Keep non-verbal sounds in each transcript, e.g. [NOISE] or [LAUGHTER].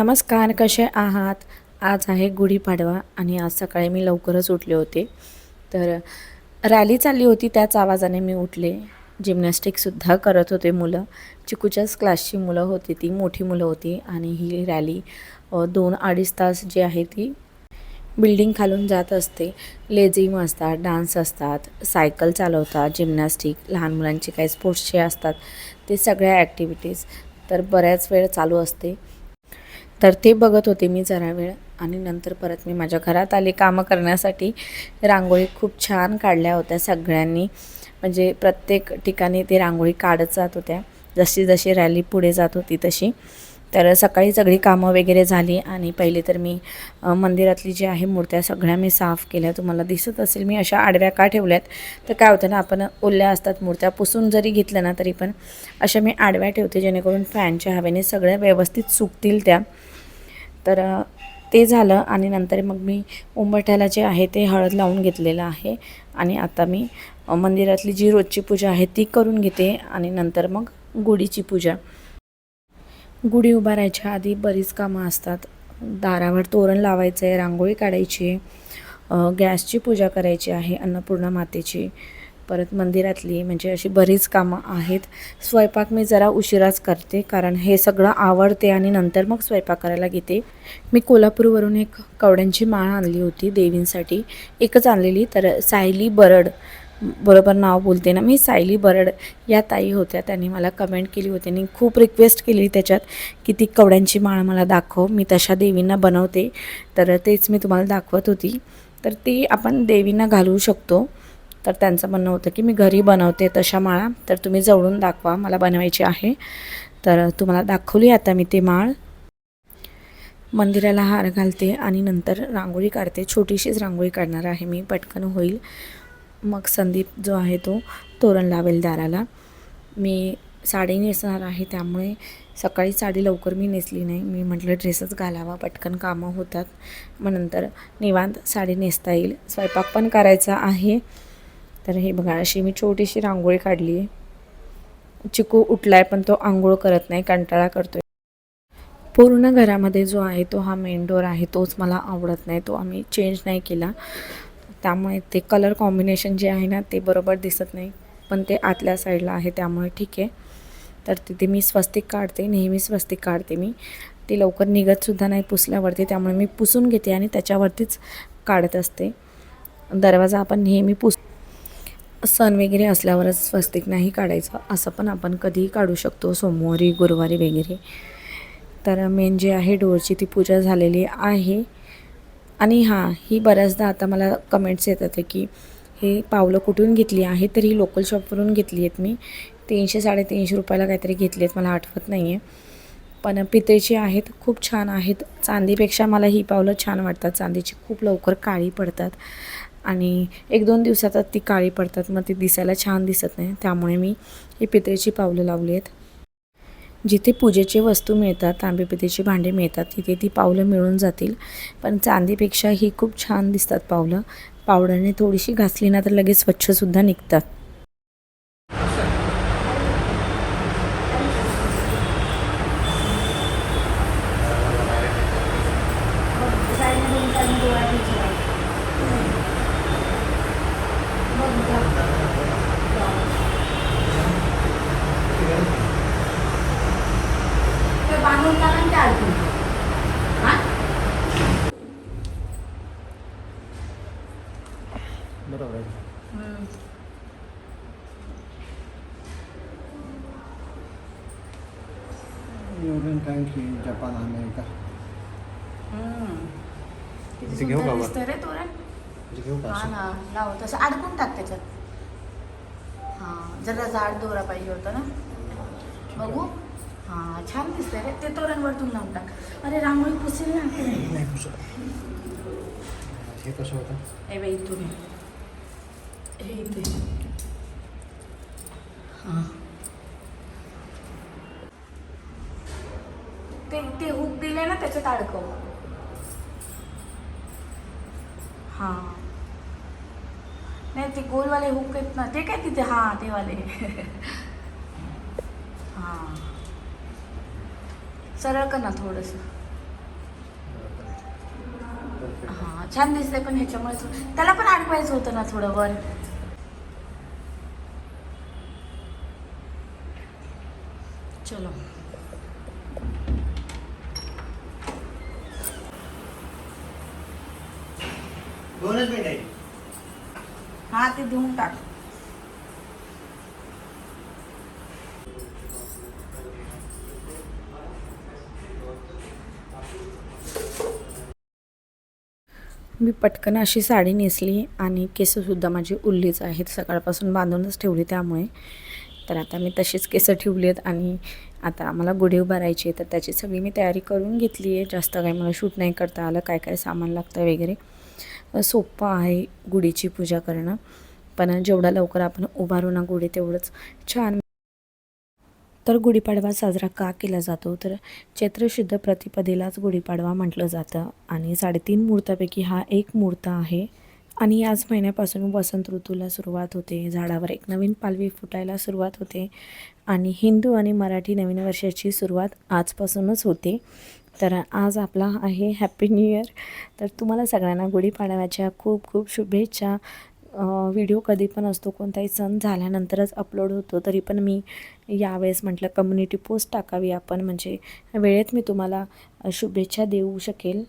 नमस्कार कसे आहात? आज आहे गुढीपाडवा आणि आज सकाळी मी लवकरच उठले होते. तर रॅली चालली होती त्याच आवाजाने मी उठले. जिमनॅस्टिकसुद्धा करत होते मुलं. चिकूच्याच क्लासची मुलं होती ती मोठी मुलं होती आणि ही रॅली दोन अडीच तास जी आहे ती बिल्डिंग खालून जात असते. लेझिम असतात डान्स असतात सायकल चालवतात जिमनॅस्टिक लहान मुलांचे काही स्पोर्ट्सचे असतात ते सगळ्या ॲक्टिव्हिटीज. तर बऱ्याच वेळ चालू असते. तर ते बघत होते मी जरा वेळ आणि नंतर परत मी माझ्या घरात आले कामं करण्यासाठी. रांगोळी खूप छान काढल्या होत्या सगळ्यांनी. म्हणजे प्रत्येक ठिकाणी ते रांगोळी काढत जात होत्या. जशी जशी रॅली पुढे जात होती तशी. तर सकाळी सगळी कामं वगैरे झाली आणि पहिले तर मी मंदिरातली जी आहे मूर्त्या सगळ्या मी साफ केल्या. तुम्हाला दिसत असेल मी अशा आडव्या का ठेवल्यात? तर काय होतं ना आपण ओल्या असतात मूर्त्या पुसून जरी घेतल्या ना तरी पण अशा मी आडव्या ठेवते जेणेकरून फॅनच्या हवेने सगळ्या व्यवस्थित सुकतील त्या. तर ते झालं आणि नंतर मग मी उंबरठ्याला जे आहे ते हळद लावून घेतलेलं आहे आणि आता मी मंदिरातली जी रोजची पूजा आहे ती करून घेते आणि नंतर मग गुढीची पूजा. गुढी उभारायच्या आधी बरीच कामं असतात. दारावर तोरण लावायचं आहे रांगोळी काढायची आहे गॅसची पूजा करायची आहे अन्नपूर्णा मातेची. परत मंदिरातली म्हणजे अशी बरीच कामं आहेत. स्वयंपाक मी जरा उशिराच करते कारण हे सगळं आवडते आणि नंतर मग स्वयंपाक करायला घेते. मी कोल्हापूरवरून एक कवड्यांची माळ आणली होती देवींसाठी. एकच आणलेली तर सायली बरड. बरोबर नाव बोलते ना मी सायली बरड. या ताई होत्या त्यांनी मला कमेंट केली होती आणि खूप रिक्वेस्ट केली त्याच्यात की ती कवड्यांची माळ मला दाखव मी तशा देवींना बनवते. तर तेच मी तुम्हाला दाखवत होती. तर ती आपण देवींना घालवू शकतो. तर त्यांचं म्हणणं होतं की मी घरी बनवते तशा माळा तर तुम्ही जवळून दाखवा मला बनवायची आहे. तर तुम्हाला दाखवली आता मी ते माळ. मंदिराला हार घालते आणि नंतर रांगोळी काढते. छोटीशीच रांगोळी काढणार आहे मी पटकन होईल. मग संदीप जो आहे तो तोरण लावेल दाराला. मी साडी नेसणार आहे त्यामुळे सकाळी साडी लवकर मी नेसली नाही. मी म्हटलं ड्रेसच घालावा पटकन कामं होतात. मग नंतर निवांत साडी नेसता येईल. स्वयंपाक पण करायचा आहे. तर हे बघा अशी मी छोटीशी रांगोळी काढली. आहे चिकू उठलाय पण तो आंघोळ करत नाही कंटाळा करतोय. पूर्ण घरामध्ये जो आहे तो हा मेन डोर आहे. तोच मला आवडत नाही. तो आम्ही चेंज नाही केला. त्यामुळे ते कलर कॉम्बिनेशन जे आहे ना ते बरोबर दिसत नाही. पण ते आतल्या साईडला आहे त्यामुळे ठीक आहे. तर तिथे मी स्वस्तिक काढते. नेहमी स्वस्तिक काढते मी. ते लवकर निघतसुद्धा नाही पुसल्यावरती. त्यामुळे मी पुसून घेते आणि त्याच्यावरतीच काढत असते. दरवाजा आपण नेहमी पुस सण वगैरे असल्यावरच स्वस्तिक नाही काढायचं असं पण आपण कधीही काढू शकतो सोमवारी गुरुवारी वगैरे. तर मेन जे आहे डोरची ती पूजा झालेली आहे. आणि हां ही बऱ्याचदा आता मला कमेंट्स येतात की हे पावलं कुठून घेतली आहे? तर ही लोकल शॉपवरून घेतली आहेत मी. तीनशे साडेतीनशे रुपयाला काहीतरी घेतली आहेत मला आठवत नाही आहे पण पितळेची आहेत खूप छान आहेत. चांदीपेक्षा मला ही पावलं छान वाटतात. चांदीची खूप लवकर काळी पडतात. आणि एक दोन दिवसातच ती काळी पडतात मग ती दिसायला छान दिसत नाही. त्यामुळे मी ही पितळेची पावलं लावली आहेत. जिथे पूजेचे वस्तू मिळतात तांबे पितेची भांडे मिळतात तिथे ती पावलं मिळून जातील. पण चांदीपेक्षा ही खूप छान दिसतात पावलं. पावडरने थोडीशी घासली ना तर लगेच स्वच्छसुद्धा निघतात. बांधून टाका त्या हा? बरोबर आहे. European country Japan America. घेऊ का? दिसतंय रे तोरण. घेऊ का हा? ना लाव तसं अडकून टाक त्याच्यात. हा जरा जाड दोरा पाहिजे होता ना. बघू. हा छान दिसतंय रे. ते तोरण वरतून लावून टाक अरे रांगोळी पुसेल ना. नाही पुसत. हे कसं होतं? हे बाई इथून. हे इथे. हा. ते ते हुक दिले ना त्याच्यात अडकव. हा. नाही ते गोलवाले हुक आहेत ना ते काय तिथे? हा ते वाले. [LAUGHS] सरळ कर ना थोडस. हा छान दिसतंय पण ह्याच्यामुळे. त्याला पण अडकवायचं होतं ना थोडं वर. चलो. दोनच मिनिट हा ते धुवून टाक. मी पटकन अशी साडी नेसली आणि केसंसुद्धा माझी उरलीच आहेत. सकाळपासून बांधूनच ठेवली त्यामुळे. तर आता मी तशीच केसं ठेवली आहेत आणि आता आम्हाला गुढी उभारायची आहे. तर त्याची सगळी मी तयारी करून घेतली आहे. जास्त काही मला शूट नाही करता आलं. काय काय सामान लागतं वगैरे. सोपं आहे गुढीची पूजा करणं. पण जेवढा लवकर आपण उभारू ना गुढी तेवढंच छान तर गुढीपाडवा साजरा का केला जातो? तर चैत्रशुद्ध प्रतिपदेलाच गुढीपाडवा म्हटलं जातं आणि साडेतीन मुहूर्तापैकी हा एक मुहूर्त आहे. आणि याच महिन्यापासून वसंत ऋतूला सुरुवात होते. झाडावर एक नवीन पालवी फुटायला सुरुवात होते. आणि हिंदू आणि मराठी नवीन वर्षाची सुरुवात आजपासूनच होते. तर आज आपला आहे हॅपी न्यू इयर तर तुम्हाला सगळ्यांना गुढीपाडव्याच्या खूप खूप शुभेच्छा. व्हिडिओ कधी पण असतो कोणताही सण झाल्यानंतरच अपलोड होतो तरी पण मी यावेळेस म्हटलं कम्युनिटी पोस्ट टाकावी आपण म्हणजे वेळेत मी तुम्हाला शुभेच्छा देऊ शकेल.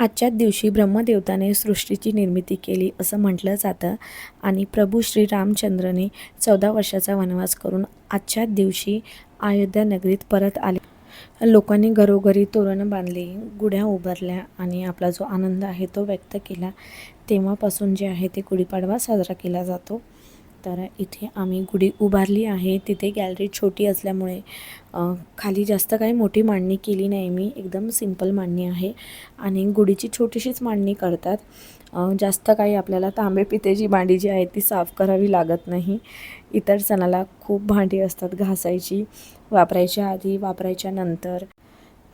आजच्याच दिवशी ब्रह्मदेवताने सृष्टीची निर्मिती केली असं म्हटलं जातं आणि प्रभू श्री रामचंद्रने चौदा वर्षाचा वनवास करून आजच्याच दिवशी अयोध्या नगरीत परत आले. लोकांनी घरोघरी तोरणं बांधली गुढ्या उभारल्या आणि आपला जो आनंद आहे तो व्यक्त केला. तेव्हापासून जे आहे ते गुढीपाडवा साजरा केला जातो. तर इथे आम्ही गुढी उभारली आहे. तिथे गॅलरी छोटी असल्यामुळे खाली जास्त काही मोठी मांडणी केली नाही. मी एकदम सिंपल मांडणी आहे आणि गुढीची छोटीशीच मांडणी करतात. जास्त काही आपल्याला तांबे पितेची भांडी जी आहे ती साफ करावी लागत नाही. इतर सणाला खूप भांडी असतात घासायची वापरायच्या आधी वापरायच्या नंतर.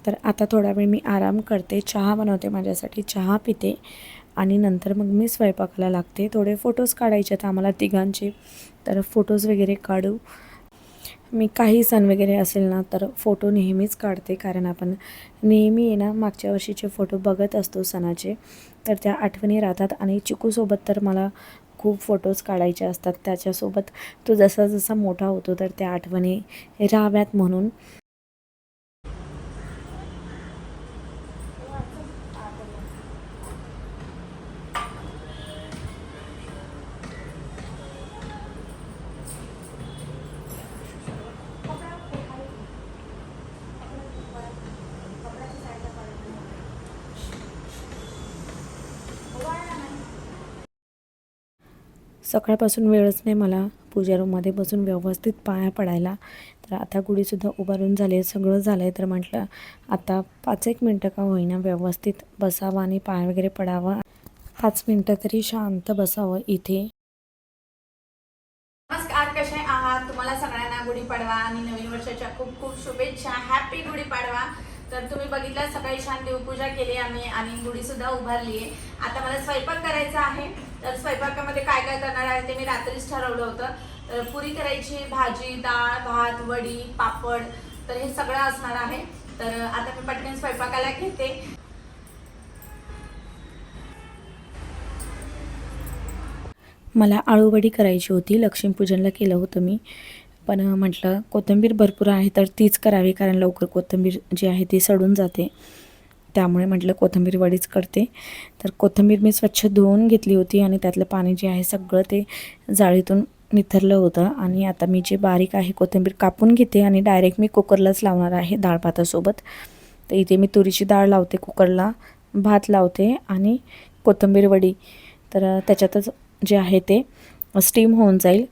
तर आता थोडा वेळ मी आराम करते चहा बनवते माझ्यासाठी चहा पिते आणि नंतर मग मी स्वयंपाकाला लागते. थोडे फोटोज काढायचे आहेत आम्हाला तिघांचे तर फोटोज वगैरे काढू. मी काही सण वगैरे असेल ना तर फोटो नेहमीच काढते कारण आपण नेहमी आहे ना मागच्या वर्षीचे फोटो बघत असतो सणाचे. तर त्या आठवणी राहतात आणि चिकूसोबत तर मला खूप फोटोज काढायचे असतात. त्याच्यासोबत तो जसा जसा मोठा होतो तर त्या आठवणी राहाव्यात म्हणून. सकाळपासून वेळच नाही मला पूजा रूममध्ये बसून व्यवस्थित पाया पडायला. तर आता गुढीसुद्धा उभारून झाले सगळं झालं आहे तर म्हटलं आता पाच एक मिनटं का होईना व्यवस्थित बसावं आणि पाय वगैरे पडावा. पाच मिनटं तरी शांत बसावं इथे. नमस्कार कसे आहात? तुम्हाला सगळ्यांना गुढीपाडवा आणि नवीन वर्षाच्या खूप खूप शुभेच्छा हॅपी गुढीपाडवा तर तुम्ही बघितलं सकाळी छान देवपूजा केली आम्ही आणि गुढी सुद्धा उभारली आहे आता मला स्वयंपाक करायचा आहे. तर स्वयंपाकामध्ये काय काय करणार आहे ते मी रात्रीच ठरवलं होतं. तर पुरी करायची भाजी डाळ भात वडी पापड तर हे सगळं असणार आहे. तर आता मी पटकन स्वयंपाकाला घेते. मला आळूवडी करायची होती. लक्ष्मीपूजनला केलं होतं मी. पण म्हटलं कोथिंबीर भरपूर आहे तर तीच करावी कारण लवकर कोथिंबीर जी आहे ती सडून जाते. त्यामुळे म्हटलं कोथिंबीर वडीच करते. तर कोथिंबीर मी स्वच्छ धुवून घेतली होती आणि त्यातलं पाणी जे आहे सगळं ते जाळीतून निथरलं होतं. आणि आता मी जे बारीक आहे कोथिंबीर कापून घेते आणि डायरेक्ट मी कुकरलाच लावणार आहे डाळ भातासोबत तर इथे मी तुरीची डाळ लावते कुकरला भात लावते आणि कोथिंबीर वडी. तर त्याच्यातच जे आहे ते स्टीम होऊन जाईल.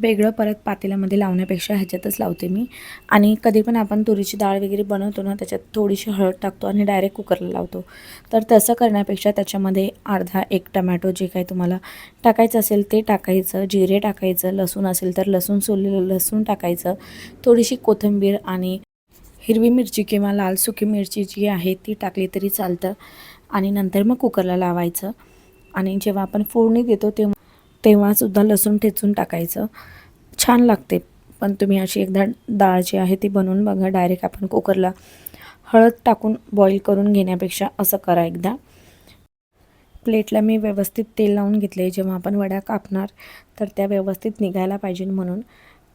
वेगळं परत पातेल्यामध्ये लावण्यापेक्षा ह्याच्यातच लावते मी. आणि कधी पण आपण तुरीची डाळ वगैरे बनवतो ना त्याच्यात थोडीशी हळद टाकतो आणि डायरेक्ट कुकरला लावतो. तर तसं करण्यापेक्षा त्याच्यामध्ये अर्धा एक टमॅटो जे काही तुम्हाला टाकायचं असेल ते टाकायचं जिरे टाकायचं लसूण असेल तर लसूण सोललेलं लसूण टाकायचं थोडीशी कोथिंबीर आणि हिरवी मिरची किंवा लाल सुकी मिरची जी आहे ती टाकली तरी चालतं. आणि नंतर मग कुकरला लावायचं. आणि जेव्हा आपण फोडणी देतो तेव्हा तेव्हासुद्धा लसूण ठेचून टाकायचं. छान लागते. पण तुम्ही अशी एकदा डाळ जी आहे ती बनवून बघा. डायरेक्ट आपण कुकरला हळद टाकून बॉईल करून घेण्यापेक्षा असं करा एकदा. प्लेटला मी व्यवस्थित तेल लावून घेतले जेव्हा आपण वड्या कापणार तर त्या व्यवस्थित निघायला पाहिजे म्हणून.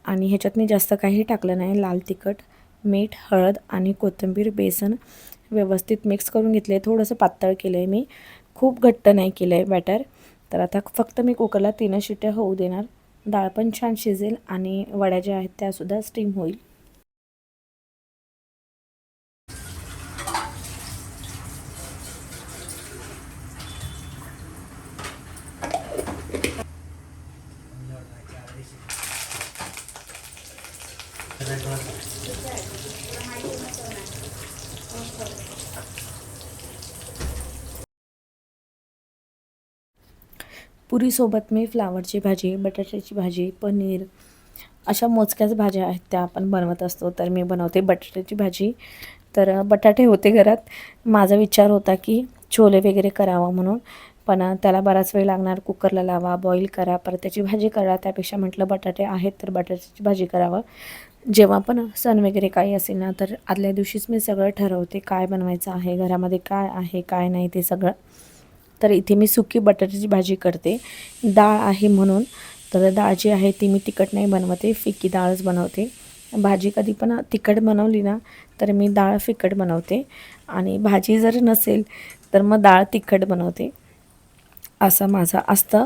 आणि ह्याच्यात मी जास्त काही टाकलं नाही. लाल तिखट मीठ हळद आणि कोथिंबीर बेसन व्यवस्थित मिक्स करून घेतले थोडंसं पातळ केलं आहे मी. खूप घट्ट नाही केलं आहे बॅटर तर आता फक्त मी कुकरला तीन शिट्ट्या होऊ देणार. डाळ पण छान शिजेल आणि वड्या ज्या आहेत त्यासुद्धा स्टीम होईल. पुरीसोबत मी फ्लावरची भाजी बटाट्याची भाजी पनीर अशा मोजक्याच भाज्या आहेत त्या आपण बनवत असतो. तर मी बनवते बटाट्याची भाजी. तर बटाटे होते घरात. माझा विचार होता की छोले वगैरे करावं म्हणून. पण त्याला बराच वेळ लागणार. कुकरला लावा बॉईल करा परत त्याची भाजी करा. त्यापेक्षा म्हटलं बटाटे आहेत तर बटाट्याची भाजी करावं. जेव्हा पण सण वगैरे काही असेल ना तर आदल्या दिवशीच मी सगळं ठरवते. काय बनवायचं आहे घरामध्ये काय आहे काय नाही ते सगळं. तर इथे मी सुकी बटाट्याची भाजी करते. डाळ आहे म्हणून. तर डाळ जी आहे ती मी तिखट नाही बनवते फिकी डाळच बनवते. भाजी कधी पण तिखट बनवली ना तर मी डाळ फिकट बनवते. आणि भाजी जर नसेल तर मग डाळ तिखट बनवते. असं माझं असतं.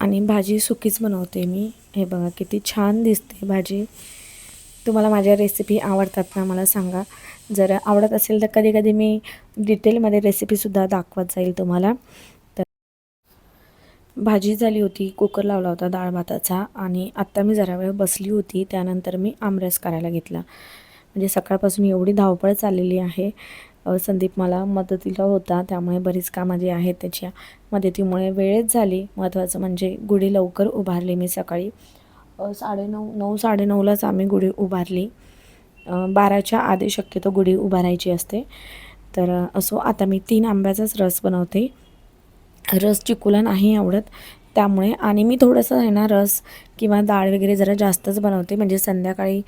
आणि भाजी सुकीच बनवते मी. हे बघा किती छान दिसते भाजी. तुम्हाला माझ्या रेसिपी आवडतात ना मला सांगा. जर आवडत असेल तर कधी कधी मी डिटेलमध्ये रेसिपीसुद्धा दाखवत जाईल तुम्हाला. तर भाजी झाली होती कुकर लावला होता डाळ भाताचा आणि आत्ता मी जरा वेळ बसली होती त्यानंतर मी आमरस करायला घेतला. म्हणजे सकाळपासून एवढी धावपळ चाललेली आहे. संदीप मला मदतीला होता त्यामुळे बरीच कामं जी आहेत त्याच्या मदतीमुळे वेळेत झाली. महत्त्वाचं म्हणजे गुढी लवकर उभारली मी सकाळी. साडेनऊ नऊ साडेनऊलाच आम्ही गुढी उभारली. बाराच्या आधी शक्यतो गुढी उभारायची असते. तर असो आता मी तीन आंब्याचाच रस बनवते. रस चिकूला नाही आवडत. त्यामुळे आणि मी थोडंसं आहे ना रस किंवा डाळ वगैरे जरा जास्तच बनवते. म्हणजे संध्याकाळी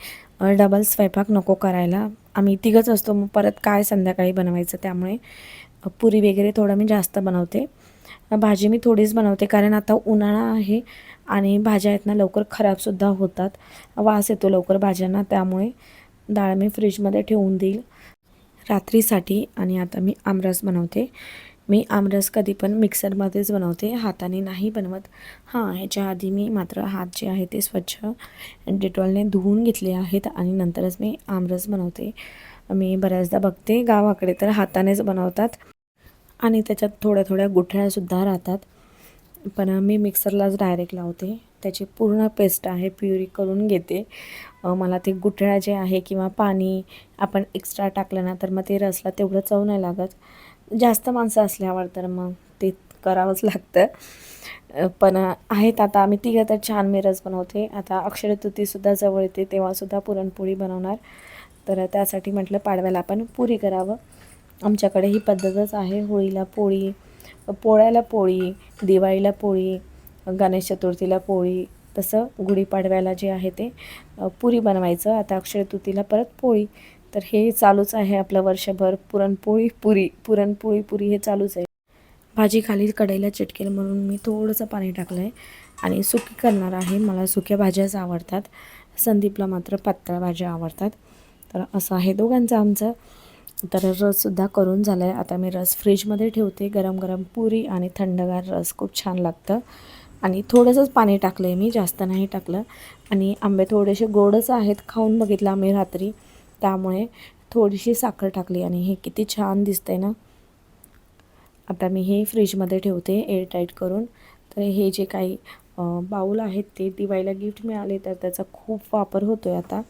डबल स्वयंपाक नको करायला. आम्ही तिघंच असतो. मग परत काय संध्याकाळी बनवायचं त्यामुळे पुरी वगैरे थोडं मी जास्त बनवते. भाजी मी थोडीच बनवते. कारण आता उन्हाळा आहे. आणि भाज्या आहेत ना लवकर खराबसुद्धा होतात. वास येतो लवकर भाज्यांना त्यामुळे डाळ मी फ्रीजमध्ये ठेवून देईल. रात्रीसाठी आणि आता मी आमरस बनवते. मी आमरस कधी पण मिक्सरमध्येच बनवते हाताने नाही बनवत. हां ह्याच्या आधी मी मात्र हात जे आहे ते स्वच्छ डेटॉलने धुवून घेतले आहेत आणि नंतरच मी आमरस बनवते. मी बऱ्याचदा बघते गावाकडे तर हातानेच बनवतात आणि त्याच्यात थोड्या थोड्या गुठळ्यासुद्धा राहतात. पण मी मिक्सरलाच डायरेक्ट लावते. त्याची पूर्ण पेस्ट आहे प्युरी करून घेते. मला ते गुठळ्या जे आहे किंवा पाणी आपण एक्स्ट्रा टाकलं ना तर मग ते रसला तेवढं चव नाही लागत. जास्त माणसं असल्यावर तर मग ते करावंच लागतं. पण आहेत आता आम्ही तिघं तर छान मी रस बनवते. आता अक्षरतृतीसुद्धा जवळ येते तेव्हासुद्धा पुरणपोळी बनवणार. तर त्यासाठी म्हटलं पाडव्याला आपण पुरी करावं. आमच्याकडे ही पद्धतच आहे होळीला पोळी पोळ्याला पोळी दिवाळीला पोळी गणेश चतुर्थीला पोळी तसं गुढीपाडव्याला जे आहे ते पुरी बनवायचं. आता अक्षय तृतीला परत पोळी. तर हे चालूच आहे आपलं वर्षभर पुरणपोळी पुरी पुरणपोळी पुरी हे चालूच आहे. भाजी खाली कढईला चिटकेल म्हणून मी थोडंसं पाणी टाकलं आहे आणि सुकी करणार आहे. मला सुक्या भाज्याच आवडतात. संदीपला मात्र पातळ भाज्या आवडतात. तर असं आहे दोघांचं आमचं. तर रससुद्धा करून झाला आहे आता मी रस फ्रीजमध्ये ठेवते. गरम गरम पुरी आणि थंडगार रस खूप छान लागतं. आणि थोडंसंच पाणी टाकलं आहे मी जास्त नाही टाकलं. आणि आंबे थोडेसे गोडच आहेत खाऊन बघितलं आम्ही रात्री. त्यामुळे थोडीशी साखर टाकली आणि हे किती छान दिसतंय ना. आता मी हे फ्रीजमध्ये ठेवते एअरटाईट करून. तर हे जे काही बाऊल आहेत ते दिवाळीला गिफ्ट मिळाले तर त्याचा खूप वापर होतो आहे आता.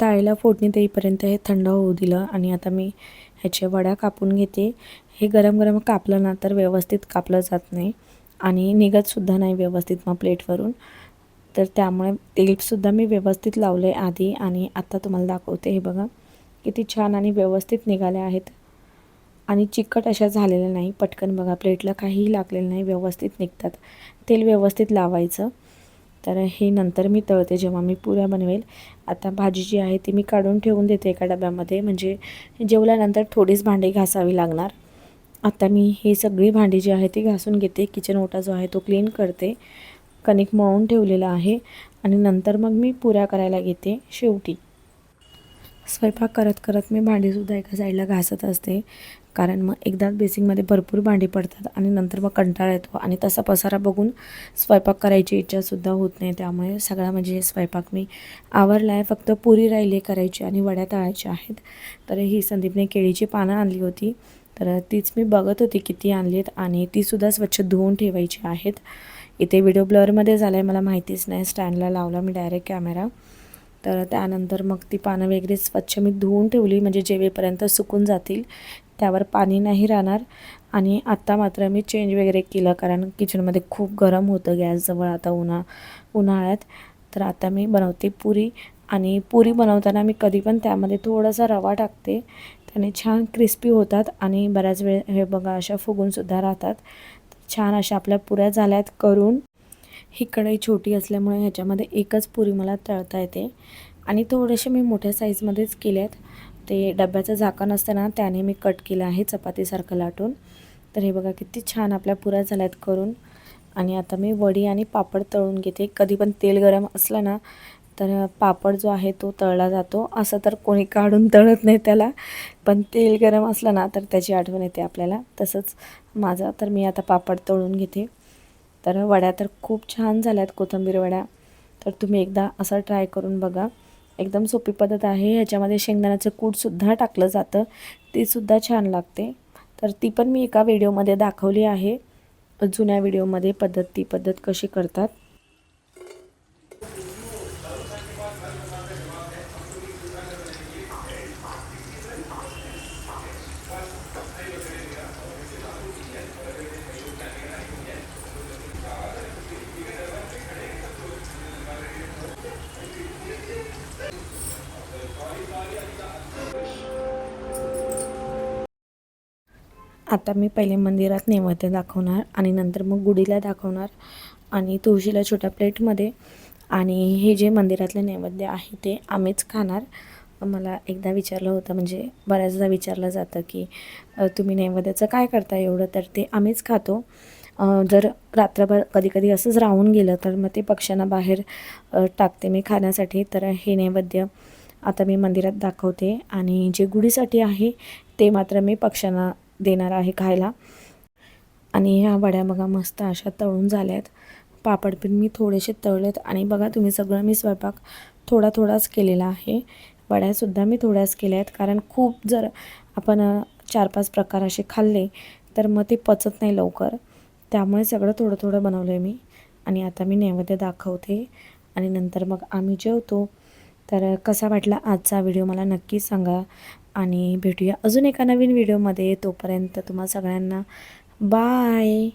डाळीला फोडणी देईपर्यंत हे थंड होऊ दिलं आणि आता मी ह्याचे वड्या कापून घेते. हे गरम गरम कापलं ना तर व्यवस्थित कापलं जात नाही आणि निघतसुद्धा नाही व्यवस्थित मग प्लेटवरून. तर त्यामुळे तेलसुद्धा मी व्यवस्थित लावलं आहे आधी आणि आत्ता तुम्हाला दाखवते. हे बघा किती छान आणि व्यवस्थित निघाले आहेत. आणि चिकट अशा झालेल्या नाही. पटकन बघा प्लेटला काहीही लागलेलं नाही. व्यवस्थित निघतात. तेल व्यवस्थित लावायचं. तर हे नंतर मी तळते जेव्हा मी पुऱ्या बनवेल. आता भाजी जी आहे ती मी काढून ठेवून देते एका डब्यामध्ये. म्हणजे जेवल्यानंतर थोडीच भांडी घासावी लागणार. आता मी ही सगळी भांडी जी आहे ती घासून घेते. किचन ओटा जो आहे तो क्लीन करते. कणिक मळून ठेवलेला आहे. आणि नंतर मग मी पुऱ्या करायला घेते शेवटी. स्वयंपाक करत करत मी भांडीसुद्धा एका साईडला घासत असते. कारण मग एकदाच बेसिंगमध्ये भरपूर भांडी पडतात आणि नंतर मग कंटाळा येतो. आणि तसा पसारा बघून स्वयंपाक करायची इच्छासुद्धा होत नाही. त्यामुळे सगळा म्हणजे स्वयंपाक मी आवरला आहे फक्त पुरी राहिली करायची आणि वड्या तळायच्या आहेत. तर ही संदीपने केळीची पानं आणली होती. तर तीच मी बघत होती किती आणली आहेत आणि तीसुद्धा स्वच्छ धुवून ठेवायची आहेत. इथे व्हिडिओ ब्लरमध्ये झाला आहे मला माहितीच नाही. स्टँडला लावला मी डायरेक्ट कॅमेरा. तर त्यानंतर मग ती पानं वगैरे स्वच्छ मी धुवून ठेवली म्हणजे जेवेपर्यंत सुकून जातील त्यावर पाणी नाही राहणार. आणि आत्ता मात्र मी चेंज वगैरे केलं कारण किचनमध्ये खूप गरम होतं गॅसजवळ आता उन्हा उन्हाळ्यात. तर आता मी बनवते पुरी आणि पुरी बनवताना मी कधी पण त्यामध्ये थोडासा रवा टाकते. त्याने छान क्रिस्पी होतात आणि बऱ्याच वेळ हे बघा अशा फुगूनसुद्धा राहतात. छान अशा आपल्या पुऱ्या झाल्यात करून ही कढई छोटी असल्यामुळे ह्याच्यामध्ये एकच पुरी मला तळता येते. आणि थोडेसे मी मोठ्या साईजमध्येच केले आहेत ते डब्याचं झाकण असतं ना त्याने मी कट केलं आहे चपातीसारखं लाटून. तर हे बघा किती छान आपल्या पुऱ्या झाल्यात करून. आणि आता मी वडी आणि पापड तळून घेते. कधी पण तेल गरम असलं ना तर पापड जो आहे तो तळला जातो. असं तर कोणी काढून तळत नाही त्याला. पण तेल गरम असलं ना तर त्याची आठवण येते आपल्याला. तसंच माझा तर मी आता पापड तळून घेते. तर वड्या तर खूप छान झाल्या आहेत कोथंबीर वड्या. तर तुम्ही एकदा असं ट्राय करून बघा. एकदम सोपी पद्धत आहे. ह्याच्यामध्ये शेंगदाण्याचं कूटसुद्धा टाकलं जातं. तीसुद्धा छान लागते. तर ती पण मी एका व्हिडिओमध्ये दाखवली आहे. जुन्या व्हिडिओमध्ये पद्धत ती पद्धत कशी करतात. आता मी पहिले मंदिरात नैवेद्य दाखवणार आणि नंतर मग गुढीला दाखवणार आणि तुळशीला छोट्या प्लेटमध्ये. आणि हे जे मंदिरातले नैवेद्य आहे ते आम्हीच खाणार. मला एकदा विचारलं होतं म्हणजे बऱ्याचदा विचारलं जातं की तुम्ही नैवेद्याचं काय करता एवढं? तर ते आम्हीच खातो. जर रात्रभर कधी कधी असंच राहून गेलं तर मग ते पक्ष्यांना बाहेर टाकते मी खाण्यासाठी. तर हे नैवेद्य आता मी मंदिरात दाखवते. आणि जे गुढीसाठी आहे ते मात्र मी पक्ष्यांना देणार आहे खायला. आणि ह्या वड्या बघा मस्त अशा तळून झाल्या आहेत पापड पण मी थोडेसे तळलेत. आणि बघा तुम्ही सगळं मी स्वयंपाक थोडा थोडाच केलेला आहे. वड्यासुद्धा मी थोड्याच केल्या आहेत कारण खूप जर आपण चार पाच प्रकार असे खाल्ले तर मग ते पचत नाही लवकर. त्यामुळे सगळं थोडं थोडं बनवलं आहे मी. आणि आता मी नैवेद्य दाखवते. आणि नंतर मग आम्ही जेवतो. तर कसा वाटला आजचा व्हिडिओ मला नक्की सांगा. आणि भेटूया अजून एका नवीन व्हिडिओमध्ये. तोपर्यंत तुम्हा सगळ्यांना बाय.